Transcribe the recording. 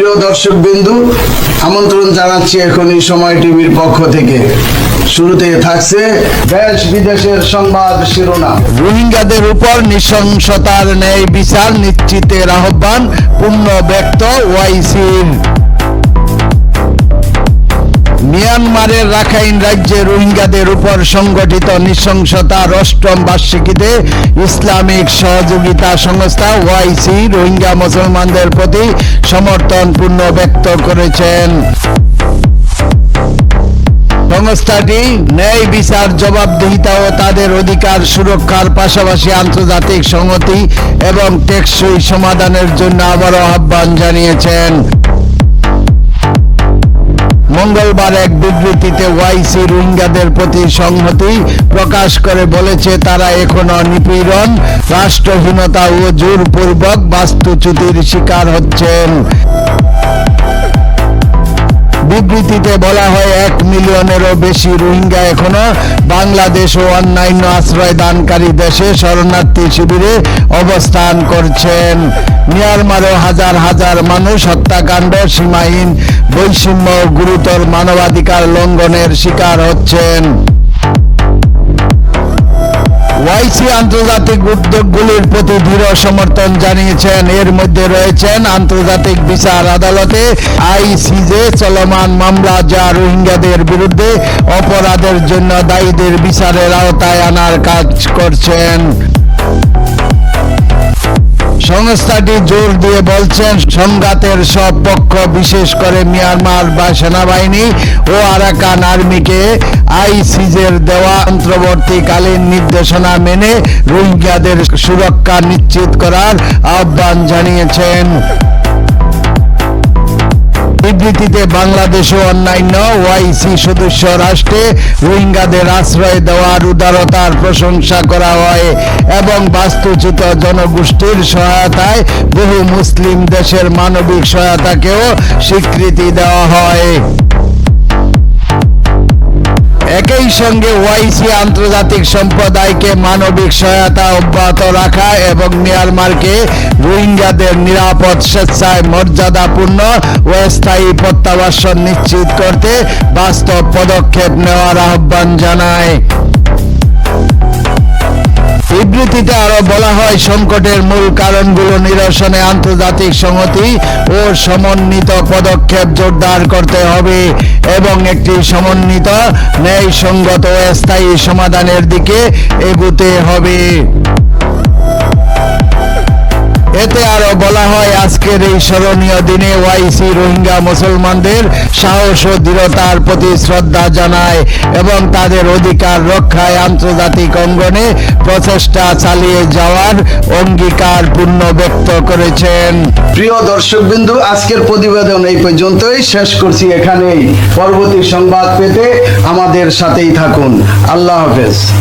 প্রিয় দর্শক বিন্দু আমন্ত্রণ জানাচ্ছি এখন এই সময় টিভির পক্ষ থেকে। শুরুতে থাকছে দেশ বিদেশের সংবাদ শিরোনাম। রোহিঙ্গাদের উপর নৃশংসতার ন্যায় বিচার নিশ্চিতের আহ্বান, পূর্ণ ব্যক্ত ওয়াইসির। মিয়ানমারের রাখাইন রাজ্যে রোহিঙ্গাদের উপর সংগঠিত নৃশংসতার অষ্টম বার্ষিকীতে ইসলামিক সহযোগিতা সংস্থা ওয়াইসি রোহিঙ্গা মুসলমানদের প্রতি সমর্থন পূর্ণ ব্যক্ত করেছেন। সংস্থাটি ন্যায় বিচার, জবাবদিহিতা ও তাদের অধিকার সুরক্ষার পাশাপাশি আন্তর্জাতিক সংহতি এবং টেকসই সমাধানের জন্য আবারও আহ্বান জানিয়েছেন। মঙ্গলবার এক বিবৃতিতে ওয়াইসি রোহিঙ্গাদের প্রতি সংহতি প্রকাশ করে বলেছে, তারা এখনও নিপীড়ন, রাষ্ট্রহীনতা ও জোরপূর্বক বাস্তুচ্যুতির শিকার হচ্ছেন। বিবৃতিতে বলা হয়, এক মিলিয়নেরও বেশি রোহিঙ্গা এখনও বাংলাদেশ ও অন্যান্য আশ্রয় দানকারী দেশে শরণার্থী শিবিরে অবস্থান করছেন। মিয়ানমারে হাজার হাজার মানুষ হত্যাকাণ্ড, সীমাহীন বৈষম্য গুরুতর মানবাধিকার লঙ্ঘনের শিকার হচ্ছেন। ওয়াইসি আন্তর্জাতিক উদ্যোগগুলির প্রতি দৃঢ় সমর্থন জানিয়েছেন। এর মধ্যে রয়েছেন আন্তর্জাতিক বিচার আদালতে আইসিজে চলমান মামলা যা রোহিঙ্গাদের বিরুদ্ধে অপরাধের জন্য দায়ীদের বিচারের আওতায় আনার কাজ করছেন। সংস্থাটি জোর দিয়ে বলছেন, সংঘাতের সব পক্ষ, বিশেষ করে মিয়ানমার বা সেনাবাহিনী ও আরাকান আর্মিকে আইসিজের দেওয়া অন্তর্বর্তীকালীন নির্দেশনা মেনে রোহিঙ্গাদের সুরক্ষা নিশ্চিত করার আহ্বান জানিয়েছেন। বিবৃতিতে বাংলাদেশ ও অন্যান্য ওয়াইসি সদস্য রাষ্ট্রে রোহিঙ্গাদের আশ্রয় দেওয়ার উদারতার প্রশংসা করা হয় এবং বাস্তুচ্যুত জনগোষ্ঠীর সহায়তায় বহু মুসলিম দেশের মানবিক সহায়তাকেও স্বীকৃতি দেওয়া হয়। একই সঙ্গে ওয়াইসি আন্তর্জাতিক সম্প্রদায়কে মানবিক সহায়তা অব্যাহত রাখা এবং মিয়ানমারকে রোহিঙ্গাদের নিরাপদ, স্বেচ্ছায় মর্যাদাপূর্ণ ও স্থায়ী প্রত্যাবাসন নিশ্চিত করতে বাস্তব পদক্ষেপ নেওয়ার আহ্বান জানায়। বিবৃতিতে আরও বলা হয়, সংকটের মূল কারণগুলো নিরসনে আন্তর্জাতিক সংহতি ও সমন্বিত পদক্ষেপ জোরদার করতে হবে এবং একটি সমন্বিত ন্যায়সঙ্গত সঙ্গত স্থায়ী সমাধানের দিকে এগুতে হবে। বলা হয়, আজকের এই স্মরণীয় দিনে ওয়াইসি রোহিঙ্গা মুসলমানদের সাহস ও দৃঢ়তার প্রতি শ্রদ্ধা জানায় এবং তাদের অধিকার রক্ষায় আন্তর্জাতিক অঙ্গনে প্রচেষ্টা চালিয়ে যাওয়ার অঙ্গীকার পূর্ণ ব্যক্ত করেছেন। প্রিয় দর্শক বিন্দু আজকের প্রতিবেদন এই পর্যন্তই। শেষ করছি এখানেই। পরবর্তী সংবাদ পেতে আমাদের সাথেই থাকুন। আল্লাহ হাফেজ।